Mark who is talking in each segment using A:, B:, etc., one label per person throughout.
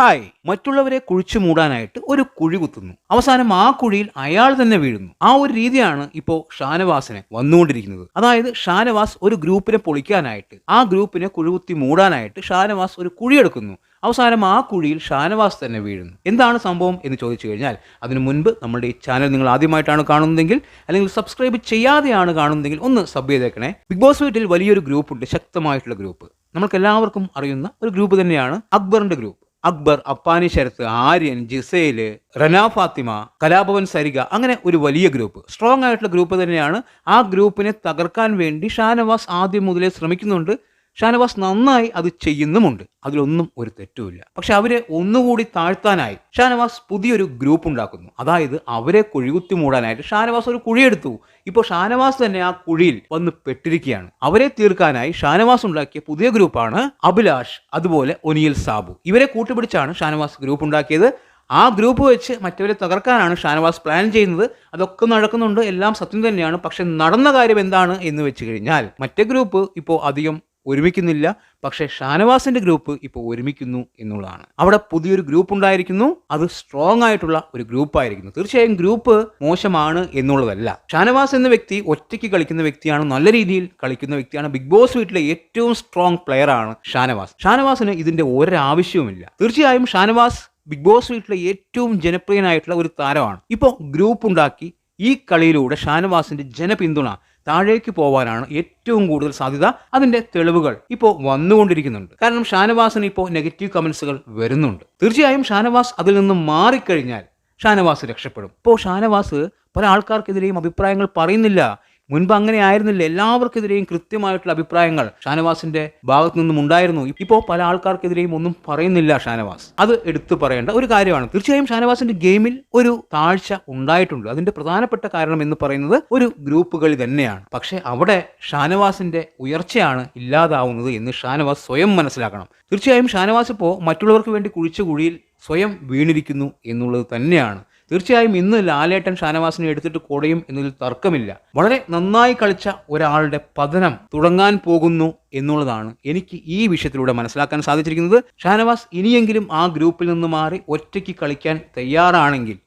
A: Hi മറ്റുള്ളവരെ കുഴിച്ചു മൂടാനായിട്ട് ഒരു കുഴി കുത്തുന്നു. അവസാനം ആ കുഴിയിൽ അയാൾ തന്നെ വീഴുന്നു. ആ ഒരു രീതിയാണ് ഇപ്പോൾ ഷാനവാസിനെ വന്നുകൊണ്ടിരിക്കുന്നത്. അതായത് ഷാനവാസ് ഒരു ഗ്രൂപ്പിനെ പൊളിക്കാനായിട്ട് ആ ഗ്രൂപ്പിനെ കുഴികുത്തി മൂടാനായിട്ട് ഷാനവാസ് ഒരു കുഴിയെടുക്കുന്നു അവസാനം ആ കുഴിയിൽ ഷാനവാസ് തന്നെ വീഴുന്നു. എന്താണ് സംഭവം എന്ന് ചോദിച്ചു കഴിഞ്ഞാൽ അതിനു മുൻപ് നമ്മുടെ ഈ ചാനൽ നിങ്ങൾ ആദ്യമായിട്ടാണ് കാണുന്നതെങ്കിൽ അല്ലെങ്കിൽ സബ്സ്ക്രൈബ് ചെയ്യാതെയാണ് കാണുന്നതെങ്കിൽ ഒന്ന് സബ് ചെയ്തേക്കണേ. ബിഗ് ബോസ് വീട്ടിൽ വലിയൊരു ഗ്രൂപ്പ് ഉണ്ട് ശക്തമായിട്ടുള്ള ഗ്രൂപ്പ്. നമ്മൾക്ക് എല്ലാവർക്കും അറിയുന്ന ഒരു ഗ്രൂപ്പ് തന്നെയാണ് അക്ബറിന്റെ ഗ്രൂപ്പ്. അക്ബർ അപ്പാനി ശരത്ത് ആര്യൻ ജിസേൽ റനാ ഫാത്തിമ കലാഭവൻ സരിക അങ്ങനെ ഒരു വലിയ ഗ്രൂപ്പ്. സ്ട്രോങ് ആയിട്ടുള്ള ഗ്രൂപ്പ് തന്നെയാണ് ആ ഗ്രൂപ്പിനെ തകർക്കാൻ വേണ്ടി ഷാനവാസ് ആദ്യം മുതലേ ശ്രമിക്കുന്നുണ്ട്. ഷാനവാസ് നന്നായി അത് ചെയ്യുന്നുമുണ്ട്. അതിലൊന്നും ഒരു തെറ്റുമില്ല. പക്ഷെ അവരെ ഒന്നുകൂടി താഴ്ത്താനായി ഷാനവാസ് പുതിയൊരു ഗ്രൂപ്പ് ഉണ്ടാക്കുന്നു. അതായത് അവരെ കുഴികുത്തി മൂടാനായിട്ട് ഷാനവാസ് ഒരു കുഴിയെടുത്തു. ഇപ്പോൾ ഷാനവാസ് തന്നെ ആ കുഴിയിൽ വന്ന് പെട്ടിരിക്കുകയാണ്. അവരെ തീർക്കാനായി ഷാനവാസ് ഉണ്ടാക്കിയ പുതിയ ഗ്രൂപ്പാണ് അഭിലാഷ് അതുപോലെ ഒനിയൽ സാബു. ഇവരെ കൂട്ടുപിടിച്ചാണ് ഷാനവാസ് ഗ്രൂപ്പ് ഉണ്ടാക്കിയത്. ആ ഗ്രൂപ്പ് വെച്ച് മറ്റവരെ തകർക്കാനാണ് ഷാനവാസ് പ്ലാൻ ചെയ്യുന്നത്. അതൊക്കെ നടക്കുന്നുണ്ട്. എല്ലാം സത്യം തന്നെയാണ്. പക്ഷെ നടന്ന കാര്യം എന്താണ് എന്ന് വെച്ച് കഴിഞ്ഞാൽ മറ്റേ ഗ്രൂപ്പ് ഇപ്പോൾ അധികം ഒരുമിക്കുന്നില്ല. പക്ഷേ ഷാനവാസിന്റെ ഗ്രൂപ്പ് ഇപ്പോൾ ഒരുമിക്കുന്നു എന്നുള്ളതാണ്. അവിടെ പുതിയൊരു ഗ്രൂപ്പ് ഉണ്ടായിരിക്കുന്നു. അത് സ്ട്രോങ് ആയിട്ടുള്ള ഒരു ഗ്രൂപ്പ് ആയിരിക്കുന്നു. തീർച്ചയായും ഗ്രൂപ്പ് മോശമാണ് എന്നുള്ളതല്ല. ഷാനവാസ് എന്ന വ്യക്തി ഒറ്റയ്ക്ക് കളിക്കുന്ന വ്യക്തിയാണ് നല്ല രീതിയിൽ കളിക്കുന്ന വ്യക്തിയാണ്. ബിഗ് ബോസ് വീട്ടിലെ ഏറ്റവും സ്ട്രോങ് പ്ലെയർ ആണ് ഷാനവാസ്. ഷാനവാസിന് ഇതിന്റെ ഒരാവശ്യവുമില്ല. തീർച്ചയായും ഷാനവാസ് ബിഗ് ബോസ് വീട്ടിലെ ഏറ്റവും ജനപ്രിയനായിട്ടുള്ള ഒരു താരമാണ്. ഇപ്പോൾ ഗ്രൂപ്പ് ഉണ്ടാക്കി ഈ കളിയിലൂടെ ഷാനവാസിന്റെ ജനപിന്തുണ താഴേക്ക് പോവാനാണ് ഏറ്റവും കൂടുതൽ സാധ്യത അതിന്റെ തെളിവുകൾ ഇപ്പോൾ വന്നുകൊണ്ടിരിക്കുന്നുണ്ട്. കാരണം ഷാനവാസിന് ഇപ്പോൾ നെഗറ്റീവ് കമന്റ്സുകൾ വരുന്നുണ്ട്. തീർച്ചയായും ഷാനവാസ് അതിൽ നിന്നും മാറിക്കഴിഞ്ഞാൽ ഷാനവാസ് രക്ഷപ്പെടും. ഇപ്പോൾ ഷാനവാസ് പല ആൾക്കാർക്കെതിരെയും അഭിപ്രായങ്ങൾ പറയുന്നില്ല. മുൻപ് അങ്ങനെ ആയിരുന്നില്ല. എല്ലാവർക്കെതിരെയും കൃത്യമായിട്ടുള്ള അഭിപ്രായങ്ങൾ ഷാനവാസിന്റെ ഭാഗത്തു നിന്നും ഉണ്ടായിരുന്നു. ഇപ്പോൾ പല ആൾക്കാർക്കെതിരെയും ഒന്നും പറയുന്നില്ല ഷാനവാസ്. അത് എടുത്തു പറയേണ്ട ഒരു കാര്യമാണ്. തീർച്ചയായും ഷാനവാസിന്റെ ഗെയിമിൽ ഒരു താഴ്ച ഉണ്ടായിട്ടുണ്ട്. അതിന്റെ പ്രധാനപ്പെട്ട കാരണം എന്ന് പറയുന്നത് ഒരു ഗ്രൂപ്പ് കളി തന്നെയാണ്. പക്ഷെ അവിടെ ഷാനവാസിന്റെ ഉയർച്ചയാണ് ഇല്ലാതാവുന്നത് എന്ന് ഷാനവാസ് സ്വയം മനസ്സിലാക്കണം. തീർച്ചയായും ഷാനവാസ് ഇപ്പോൾ മറ്റുള്ളവർക്ക് വേണ്ടി കുഴിച്ച കുഴിയിൽ സ്വയം വീണിരിക്കുന്നു എന്നുള്ളത് തന്നെയാണ്. തീർച്ചയായും ഇന്ന് ലാലേട്ടൻ ഷാനവാസിനെ എടുത്തിട്ട് കൊടയും എന്നതിൽ തർക്കമില്ല. വളരെ നന്നായി കളിച്ച ഒരാളുടെ പതനം തുടങ്ങാൻ പോകുന്നു എന്നുള്ളതാണ് എനിക്ക് ഈ വിഷയത്തിലൂടെ മനസ്സിലാക്കാൻ സാധിച്ചിരിക്കുന്നത്. ഷാനവാസ് ഇനിയെങ്കിലും ആ ഗ്രൂപ്പിൽ നിന്ന് മാറി ഒറ്റയ്ക്ക് കളിക്കാൻ തയ്യാറാണെങ്കിൽ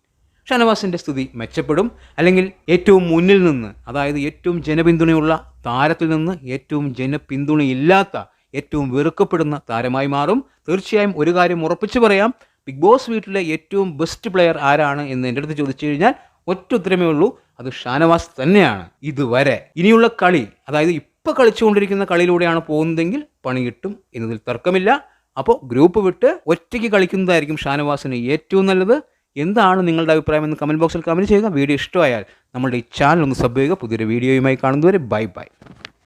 A: ഷാനവാസിന്റെ സ്ഥിതി മെച്ചപ്പെടും. അല്ലെങ്കിൽ ഏറ്റവും മുന്നിൽ നിന്ന് അതായത് ഏറ്റവും ജനപിന്തുണയുള്ള താരത്തിൽ നിന്ന് ഏറ്റവും ജനപിന്തുണയില്ലാത്ത ഏറ്റവും വെറുക്കപ്പെടുന്ന താരമായി മാറും. തീർച്ചയായും ഒരു കാര്യം ഉറപ്പിച്ചു പറയാം. ബിഗ് ബോസ് വീട്ടിലെ ഏറ്റവും ബെസ്റ്റ് പ്ലെയർ ആരാണ് എന്ന് എന്റെ അടുത്ത് ചോദിച്ചു കഴിഞ്ഞാൽ ഒറ്റ ഉത്തരമേ ഉള്ളൂ അത് ഷാനവാസ് തന്നെയാണ് ഇതുവരെ. ഇനിയുള്ള കളി അതായത് ഇപ്പോൾ കളിച്ചുകൊണ്ടിരിക്കുന്ന കളിയിലൂടെയാണ് പോകുന്നതെങ്കിൽ പണി കിട്ടും എന്നതിൽ തർക്കമില്ല. അപ്പോൾ ഗ്രൂപ്പ് വിട്ട് ഒറ്റയ്ക്ക് കളിക്കുന്നതായിരിക്കും ഷാനവാസിന് ഏറ്റവും നല്ലത്. എന്താണ് നിങ്ങളുടെ അഭിപ്രായം എന്ന് കമന്റ് ബോക്സിൽ കമന്റ് ചെയ്യുക. വീഡിയോ ഇഷ്ടമായാൽ നമ്മുടെ ഈ ചാനൽ ഒന്ന് സബ് ചെയ്യുക. പുതിയൊരു വീഡിയോയുമായി കാണുന്നവരെ ബൈ ബൈ.